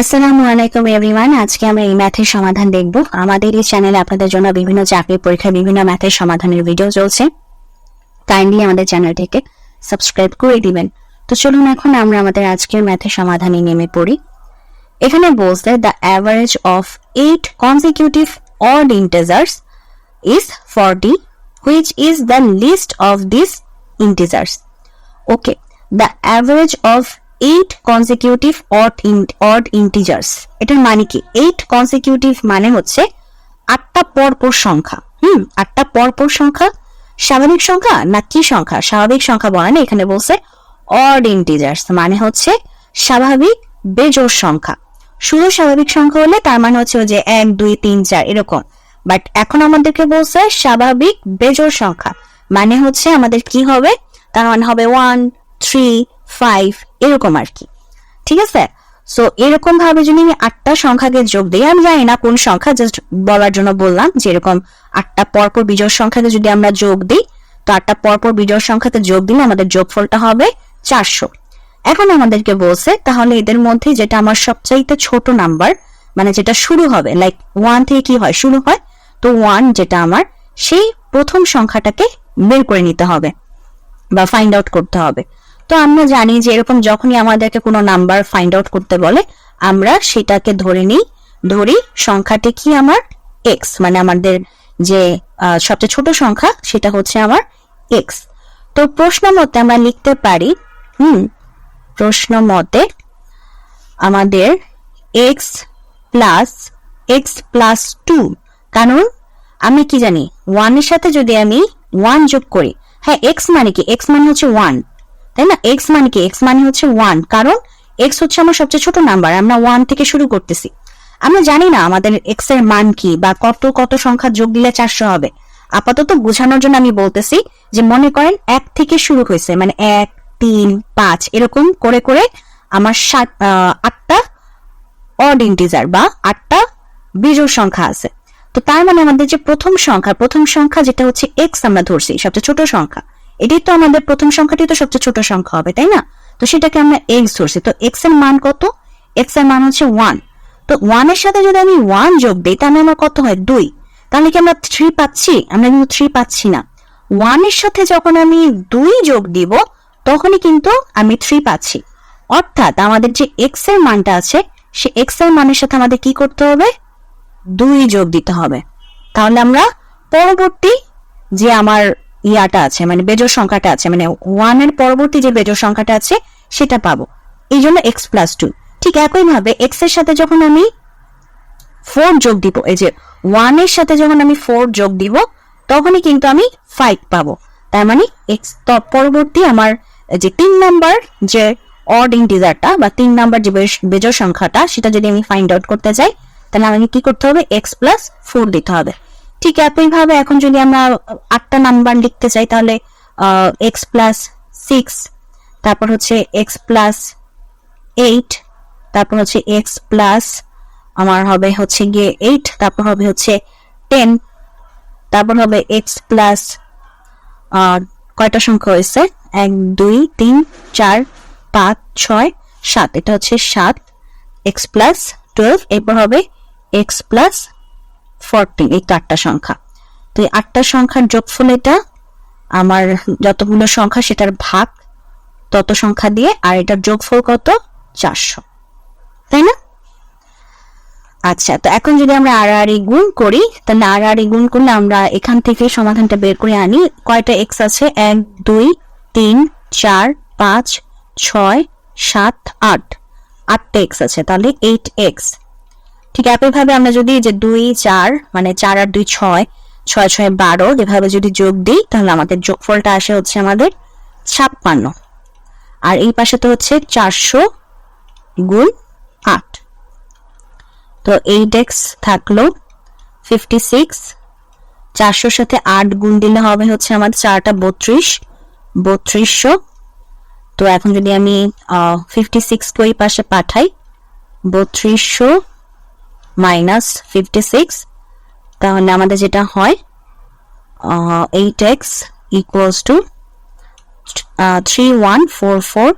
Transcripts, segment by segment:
আসসালামু আলাইকুম এভরিওয়ান আজকে আমরা এই ম্যাথের সমাধান দেখব। আমাদের এই চ্যানেলে আপনাদের জন্য বিভিন্ন চাকরির পরীক্ষা বিভিন্ন ম্যাথের সমাধানের ভিডিও চলছে। কাইন্ডলি আমাদের চ্যানেলটিকে সাবস্ক্রাইব করে দিবেন। তো চলুন এখন আমরা আমাদের আজকের ম্যাথের সমাধানে নেমে পড়ি। এখানে বলছে the average of eight consecutive odd integers is forty which is the least of this integers okay the average of eight consecutive odd odd integers এটার মানে কি? এইট কনসিকিউটিভ মানে হচ্ছে আটটা পরপর সংখ্যা। হুম, আটটা পরপর সংখ্যা স্বাভাবিক সংখ্যা না কি সংখ্যা? স্বাভাবিক সংখ্যা বলে না এখানে বলছে অড ইন্টিজার্স মানে হচ্ছে স্বাভাবিক বেজোড় সংখ্যা। শুধু স্বাভাবিক সংখ্যা হলে তার মানে হচ্ছে যে এক, দুই, তিন, চার, এরকম। বাট এখন আমাদেরকে বলছে স্বাভাবিক বেজোড় সংখ্যা। মানে হচ্ছে আমাদের কি হবে? তার মানে হবে ওয়ান থ্রি ফাইভ এরকম আর কি। ঠিক আছে? সো এরকম ভাবে যদি আমি আটটা সংখ্যাকে যোগ দিই, আমি জানি না কোন সংখ্যা জাস্ট বলার জন্য বললাম যে এরকম আটটা পরপর বিজোড় সংখ্যাকে যদি আমরা যোগ দিই, তো আটটা পরপর বিজোড় সংখ্যাকে যোগ দিলে আমাদের যোগফলটা হবে চারশো। এখন আমাদেরকে বলছে, তাহলে এদের মধ্যে যেটা আমার সবচাইতে ছোট নাম্বার মানে যেটা শুরু হবে লাইক ওয়ান থেকে কি হয়, শুরু হয়, তো ওয়ান যেটা আমার, সেই প্রথম সংখ্যাটাকে বের করে নিতে হবে বা ফাইন্ড আউট করতে হবে। তো আমরা জানি যে এরকম যখনই আমাদেরকে কোনো নাম্বার ফাইন্ড আউট করতে বলে, আমরা সেটাকে ধরে নিই, ধরি সংখ্যাটি কি আমার এক্স মানে আমাদের যে সবচেয়ে ছোট সংখ্যা সেটা হচ্ছে আমার এক্স তো প্রশ্ন মতে আমরা লিখতে পারি, হুম, প্রশ্ন মতে আমাদের x plus x plus two কারণ আমি কি জানি ওয়ানের সাথে যদি আমি ওয়ান যোগ করি হ্যাঁ এক্স মানে কি? এক্স মানে হচ্ছে ওয়ান তাই না? এক্স মানে কি? এক্স মানে হচ্ছে ওয়ান কারণ এক্স হচ্ছে আমার সবচেয়ে ছোট নাম্বার আমরা ওয়ান থেকে শুরু করতেছি। আমরা জানি না আমাদের এক্সের মান কি বা কত কত সংখ্যা যোগ দিলে চারশো হবে। আপাতত বোঝানোর জন্য আমি বলতেছি যে মনে করেন এক থেকে শুরু হয়েছে মানে এক, তিন, পাঁচ, এরকম করে করে আমার সাত আটটা অড ইন্টিজার বা আটটা বিজোড় সংখ্যা আছে। তো তার মানে আমাদের যে প্রথম সংখ্যা প্রথম সংখ্যা যেটা হচ্ছে এক্স আমরা ধরছি, সবচেয়ে ছোট সংখ্যা। এটাই তো আমাদের প্রথম সংখ্যাটি তো সবচেয়ে ছোট সংখ্যা হবে, তাই না? তো সেটাকে আমরা এক্স ধরছি। তো এক্সের মান কত? এক্সের মান হচ্ছে ওয়ান তো ওয়ানের সাথে যদি আমি ওয়ান যোগ দিই, তাহলে আমার কত হয়? দুই। তাহলে কি আমরা থ্রি পাচ্ছি? আমরা কিন্তু থ্রি পাচ্ছি না। ওয়ানের সাথে যখন আমি দুই যোগ দিব, তখনই কিন্তু আমি থ্রি পাচ্ছি। অর্থাৎ আমাদের যে এক্সের মানটা আছে সে এক্সের মানের সাথে আমাদের কি করতে হবে? দুই যোগ দিতে হবে। তাহলে আমরা পরবর্তী যে আমার ইয়াটা আছে মানে বেজোর সংখ্যাটা আছে মানে ওয়ানের পরবর্তী যে বেজোর সংখ্যাটা আছে, সেটা পাবো। এই জন্য এক্স প্লাস টু ঠিক একইভাবে এক্সের সাথে যখন আমি ফোর যোগ দিব, এই যে ওয়ানের সাথে যখন আমি ফোর যোগ দিব, তখনই কিন্তু আমি ফাইভ পাবো। তার মানে এক্স পরবর্তী আমার যে তিন নাম্বার যে অড ইন্টিজারটা বা তিন নাম্বার যে বেজ- বেজোড় সংখ্যাটা, সেটা যদি আমি ফাইন্ড আউট করতে চাই, তাহলে আমাকে কি করতে হবে? এক্স প্লাস ফোর দিতে হবে। ঠিক একইভাবে এখন যদি আমরা আটটা নাম্বার লিখতে চাই, তাহলে এক্স প্লাস সিক্স তারপর হচ্ছে এক্স প্লাস এইট তারপর হচ্ছে এক্স প্লাস আমার হবে হচ্ছে গিয়ে এইট তারপর হবে হচ্ছে টেন তারপর হবে এক্স প্লাস কয়টা সংখ্যা হয়েছে? এক, দুই, তিন, চার, পাঁচ, ছয়, সাত, এটা হচ্ছে সাত এক্স প্লাস টুয়েলভ এরপর হবে এক্স প্লাস ফোরটিন এই তো আটটা সংখ্যা। তো এই আটটা সংখ্যার যোগফল এটা, আমার যতগুলো সংখ্যা সেটার ভাগ, তত সংখ্যা দিয়ে, আর এটার যোগফল কত? চারশো। তাই না? আচ্ছা তো এখন যদি আমরা আর আড়াআড়ি গুণ করি, তাহলে আর আড়াআড়ি গুণ করলে আমরা এখান থেকে সমাধানটা বের করে আনি। কয়টা এক্স আছে? এক, দুই, তিন, চার, পাঁচ, ছয়, সাত, আট। আটটা এক্স আছে, তাহলে এইট এক্স ঠিক একইভাবে আমরা যদি যে দুই, চার মানে চার আর দুই ছয় ছয় ছয়, বারো এভাবে যদি যোগ দিই, তাহলে আমাদের যোগফলটা আসে হচ্ছে আমাদের ছাপ্পান্ন। আর এই পাশে তো হচ্ছে চারশো গুণ আট। তো এইট এক্স থাকল ফিফটি সিক্স চারশোর সাথে আট গুণ দিলে হবে হচ্ছে আমার চারটা বত্রিশ, বত্রিশশো। তো এখন যদি আমি ফিফটি সিক্স ওই পাশে পাঠাই, বত্রিশশো মাইনাস ফিফটি সিক্স, তাহলে আমাদের যেটা হয় eight x equals to three one four four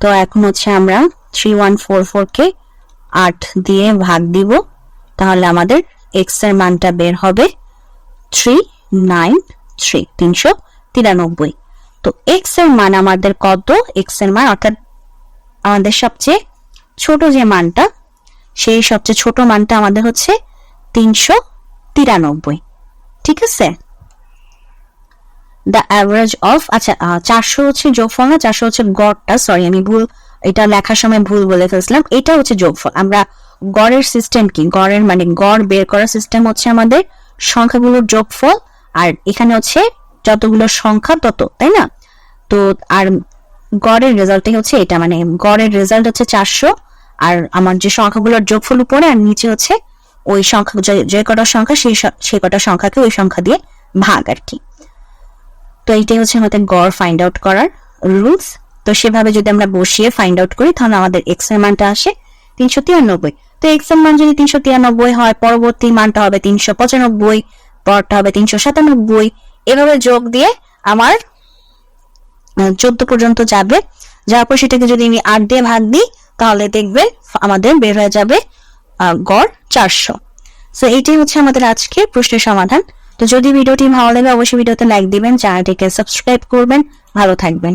তো এখন হচ্ছে আমরা থ্রি ওয়ান ফোর ফোরকে আট দিয়ে ভাগ দিব, তাহলে আমাদের এক্সের মানটা বের হবে থ্রি নাইন থ্রি তিনশো তিরানব্বই। তো এক্সের মান আমাদের কত? এক্সের মান অর্থাৎ আমাদের সবচেয়ে ছোট যে মানটা সেই সবচেয়ে ছোট মানটা আমাদের হচ্ছে তিনশো তিরানব্বই। ঠিক আছে? দ্য অ্যাভারেজ অফ আচ্ছা চারশো হচ্ছে যোগফল না? চারশো হচ্ছে গড়টা সরি আমি ভুল, এটা লেখার সময় ভুল বলে ফেলছিলাম। এটা হচ্ছে যোগফল। আমরা গড়ের সিস্টেম কি? গড়ের মানে গড় বের করার সিস্টেম হচ্ছে আমাদের সংখ্যাগুলোর যোগফল, আর এখানে হচ্ছে যতগুলো সংখ্যা তত, তাই না? তো, আর গড়ের রেজাল্টই হচ্ছে এটা মানে গড়ের রেজাল্ট হচ্ছে চারশো আর আমার যে সংখ্যাগুলোর যোগফল উপরে আর নিচে হচ্ছে ওই সংখ্যা, যে- কটা সংখ্যা সেই সেই কটা সংখ্যাকে ওই সংখ্যা দিয়ে ভাগ আর কি। তো এইটাই হচ্ছে আমাদের গড় ফাইন্ড আউট করার রুলস তো সেভাবে যদি আমরা বসিয়ে ফাইন্ড আউট করি, তাহলে আমাদের এক্সের মানটা আসে তিনশো তিরানব্বই। তো এক্সের মান যদি তিনশো তিরানব্বই হয়, পরবর্তী মানটা হবে তিনশো পঁচানব্বই, পরটা হবে তিনশো সাতানব্বই। এভাবে যোগ দিয়ে আমার চোদ্দ পর্যন্ত যাবে। যাওয়ার পর সেটাকে যদি আমি আট দিয়ে ভাগ দিই তাহলে দেখবে আমাদের বের হয়ে যাবে গড় চারশো। সো এইটাই হচ্ছে আমাদের আজকে প্রশ্নের সমাধান। তো যদি ভিডিওটি ভালো লাগে, অবশ্যই ভিডিওতে লাইক দিবেন, চ্যানেলটিকে সাবস্ক্রাইব করবেন। ভালো থাকবেন।